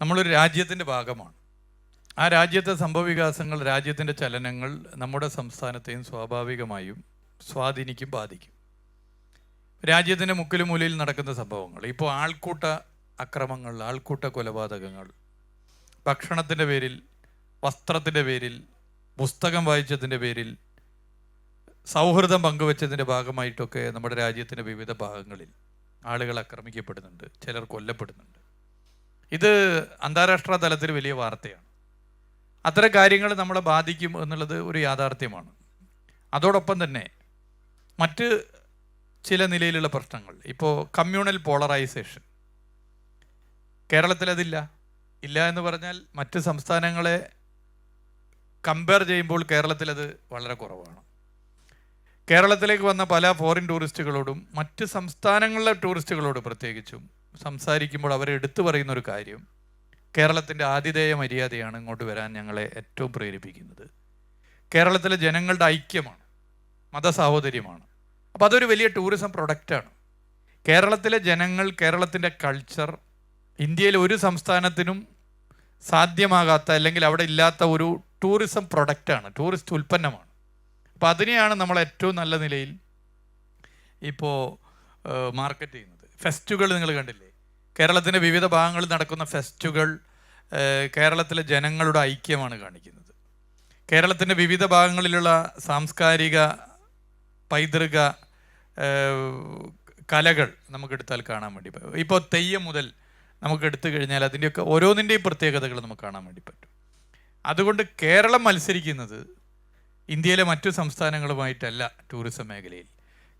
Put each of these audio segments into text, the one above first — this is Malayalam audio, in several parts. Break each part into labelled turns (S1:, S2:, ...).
S1: നമ്മളൊരു രാജ്യത്തിന്റെ ഭാഗമാണ്. ആ രാജ്യത്തെ സംഭവവികാസങ്ങൾ രാജ്യത്തിന്റെ ചലനങ്ങൾ നമ്മുടെ സംസ്ഥാനത്തെയും സ്വാഭാവികമായും സ്വാധീനിക്കും ബാധിക്കും. രാജ്യത്തിന്റെ മുക്കിലും മൂലയിൽ നടക്കുന്ന സംഭവങ്ങൾ ഇപ്പോൾ ആൾക്കൂട്ട അക്രമങ്ങൾ ആൾക്കൂട്ട കൊലപാതകങ്ങൾ ഭക്ഷണത്തിന്റെ പേരിൽ വസ്ത്രത്തിന്റെ പേരിൽ പുസ്തകം വായിച്ചതിന്റെ പേരിൽ സൗഹൃദം പങ്കുവച്ചതിന്റെ ഭാഗമായിട്ടൊക്കെ നമ്മുടെ രാജ്യത്തിന്റെ വിവിധ ഭാഗങ്ങളിൽ ആളുകൾ ആക്രമിക്കപ്പെടുന്നുണ്ട് ചിലർ കൊല്ലപ്പെടുന്നുണ്ട്. ഇത് അന്താരാഷ്ട്ര തലത്തിൽ വലിയ വാർത്തയാണ്. അത്തരം കാര്യങ്ങൾ നമ്മളെ ബാധിക്കും എന്നുള്ളത് ഒരു യാഥാർത്ഥ്യമാണ്. അതോടൊപ്പം തന്നെ മറ്റ് ചില നിലയിലുള്ള പ്രശ്നങ്ങൾ. ഇപ്പോൾ കമ്മ്യൂണൽ പോളറൈസേഷൻ. കേരളത്തിൽ അതില്ല. ഇല്ല എന്ന് പറഞ്ഞാൽ മറ്റ് സംസ്ഥാനങ്ങളെ കമ്പയർ ചെയ്യുമ്പോൾ കേരളത്തിലത് വളരെ കുറവാണ്. കേരളത്തിലേക്ക് വന്ന പല ഫോറിൻ ടൂറിസ്റ്റുകളോടും മറ്റ് സംസ്ഥാനങ്ങളിലെ ടൂറിസ്റ്റുകളോട് പ്രത്യേകിച്ചും സംസാരിക്കുമ്പോൾ അവരെ എടുത്തു പറയുന്ന ഒരു കാര്യം കേരളത്തിന്റെ ആതിഥേയ മര്യാദയാണ് ഇങ്ങോട്ട് വരാൻ ഞങ്ങളെ ഏറ്റവും പ്രേരിപ്പിക്കുന്നത്. കേരളത്തിലെ ജനങ്ങളുടെ ഐക്യമാണ് മതസാഹോദര്യമാണ്. അപ്പോൾ അതൊരു വലിയ ടൂറിസം പ്രൊഡക്റ്റാണ്. കേരളത്തിലെ ജനങ്ങൾ കേരളത്തിന്റെ കൾച്ചർ ഇന്ത്യയിലെ ഒരു സംസ്ഥാനത്തിനും സാധ്യമാകാത്ത അല്ലെങ്കിൽ അവിടെ ഇല്ലാത്ത ഒരു ടൂറിസം പ്രൊഡക്റ്റാണ് ടൂറിസ്റ്റ് ഉൽപ്പന്നമാണ്. അപ്പോൾ അതിനെയാണ് നമ്മൾ ഏറ്റവും നല്ല നിലയിൽ ഇപ്പോൾ മാർക്കറ്റ് ചെയ്യുന്നത്. ഫെസ്റ്റുകൾ നിങ്ങൾ കണ്ടില്ലേ? കേരളത്തിന്റെ വിവിധ ഭാഗങ്ങളിൽ നടക്കുന്ന ഫെസ്റ്റുകൾ കേരളത്തിലെ ജനങ്ങളുടെ ഐക്യമാണ് കാണിക്കുന്നത്. കേരളത്തിന്റെ വിവിധ ഭാഗങ്ങളിലുള്ള സാംസ്കാരിക പൈതൃക കലകൾ നമുക്കെടുത്താൽ കാണാൻ വേണ്ടി ഇപ്പോൾ തെയ്യം മുതൽ നമുക്ക് എടുത്തു കഴിഞ്ഞാൽ അതിന്റെയൊക്കെ ഓരോന്നിന്റെയും പ്രത്യേകതകൾ നമുക്ക് കാണാൻ വേണ്ടി പറ്റും. അതുകൊണ്ട് കേരളം മത്സരിക്കുന്നത് ഇന്ത്യയിലെ മറ്റു സംസ്ഥാനങ്ങളുമായിട്ടല്ല ടൂറിസം മേഖലയിൽ.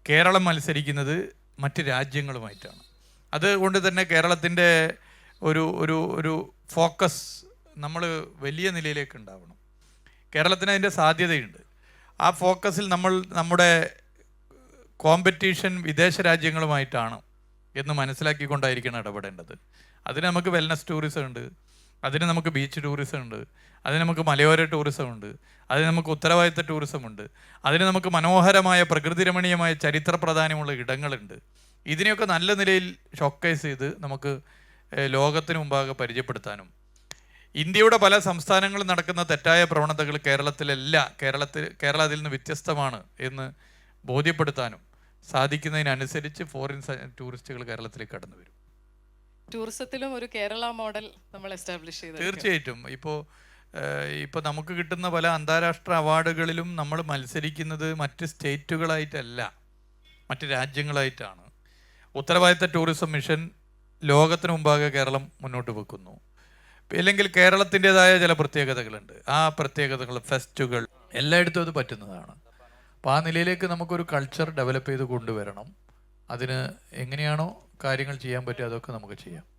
S1: കേരളം മത്സരിക്കുന്നത് മറ്റ് രാജ്യങ്ങളുമായിട്ടാണ്. അതുകൊണ്ട് തന്നെ കേരളത്തിന്റെ ഒരു ഒരു ഒരു ഫോക്കസ് നമ്മൾ വലിയ നിലയിലേക്ക് ഉണ്ടാവണം. കേരളത്തിന് അതിന്റെ സാധ്യതയുണ്ട്. ആ ഫോക്കസിൽ നമ്മൾ നമ്മുടെ കോമ്പറ്റീഷൻ വിദേശ രാജ്യങ്ങളുമായിട്ടാണ് എന്ന് മനസ്സിലാക്കിക്കൊണ്ടായിരിക്കണം ഇടപെടേണ്ടത്. അതിന് നമുക്ക് വെൽനസ് ടൂറിസം ഉണ്ട്. അതിന് നമുക്ക് ബീച്ച് ടൂറിസം ഉണ്ട്. അതിന് നമുക്ക് മലയോര ടൂറിസം ഉണ്ട്. അതിന് നമുക്ക് ഉത്തരവാദിത്ത ടൂറിസം ഉണ്ട്. അതിന് നമുക്ക് മനോഹരമായ പ്രകൃതിരമണീയമായ ചരിത്ര പ്രാധാന്യമുള്ള ഇടങ്ങളുണ്ട്. ഇതിനെയൊക്കെ നല്ല നിലയിൽ ഷോക്കേസ് ചെയ്ത് നമുക്ക് ലോകത്തിന് മുമ്പാകെ പരിചയപ്പെടുത്താനും. ഇന്ത്യയുടെ പല സംസ്ഥാനങ്ങളിൽ നടക്കുന്ന തെറ്റായ പ്രവണതകൾ കേരളത്തിലല്ല കേരളത്തിൽ കേരള അതിൽ നിന്ന് വ്യത്യസ്തമാണ് എന്ന് ബോധ്യപ്പെടുത്താനും സാധിക്കുന്നതിനനുസരിച്ച് ഫോറിൻ ടൂറിസ്റ്റുകൾ കേരളത്തിലേക്ക് കടന്നു വരും.
S2: ടൂറിസത്തിലും ഒരു കേരള മോഡൽ നമ്മൾ എസ്റ്റാബ്ലിഷ് ചെയ്തു
S1: തീർച്ചയായിട്ടും. ഇപ്പോൾ ഇപ്പോൾ നമുക്ക് കിട്ടുന്ന പല അന്താരാഷ്ട്ര അവാർഡുകളിലും നമ്മൾ മത്സരിക്കുന്നത് മറ്റ് സ്റ്റേറ്റുകളായിട്ടല്ല മറ്റ് രാജ്യങ്ങളായിട്ടാണ്. ഉത്തരവാദിത്ത ടൂറിസം മിഷൻ ലോകത്തിന് മുമ്പാകെ കേരളം മുന്നോട്ട് വെക്കുന്നു. അല്ലെങ്കിൽ കേരളത്തിന്റെതായ ചില പ്രത്യേകതകളുണ്ട്. ആ പ്രത്യേകതകൾ ഫെസ്റ്റുകൾ എല്ലായിടത്തും അത് പറ്റുന്നതാണ്. അപ്പോൾ ആ നിലയിലേക്ക് നമുക്കൊരു കൾച്ചർ ഡെവലപ്പ് ചെയ്ത് കൊണ്ടുവരണം. അതിന് എങ്ങനെയാണോ കാര്യങ്ങൾ ചെയ്യാൻ പറ്റുക അതൊക്കെ നമുക്ക് ചെയ്യാം.